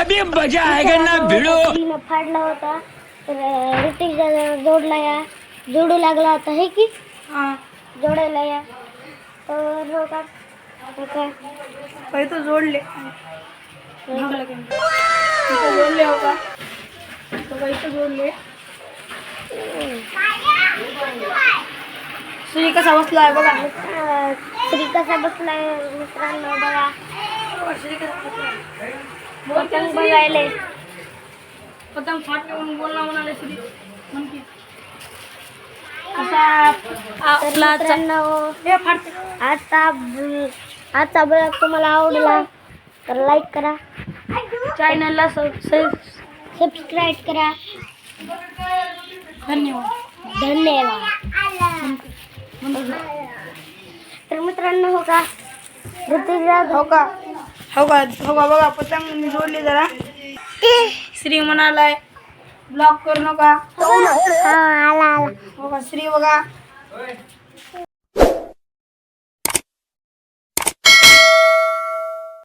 अभी मज़ा आएगा ना भिड़ो फाडला होता। ऋतिक जोडला या जोडू लागला होता हे की? हा। जोडायला या तर हो। का तर जोडले जोडले हो का तो का इथं जोडले श्री कसा बसला बघा श्री कसा बसलाय मित्रांनो बघा श्री कसा बसलाय पतंग बघायले. पतंग फाटले म्हणून बोलला म्हणाले श्री म्हण की. कसा तर आपला चा- मित्रांनो हे फाटते आजचा ब्लॉग तुम्हाला आवडला तर लाईक करा. चॅनलला सबस्क्राईब करा. धन्यवाद. धन्यवाद. तर मित्रांनो हो का? ऋतुजा हो का? हो का हो का बघा पतंग मी जोडली जरा. श्री म्हणालाय ब्लॉक करू नका. हा का श्री बघा.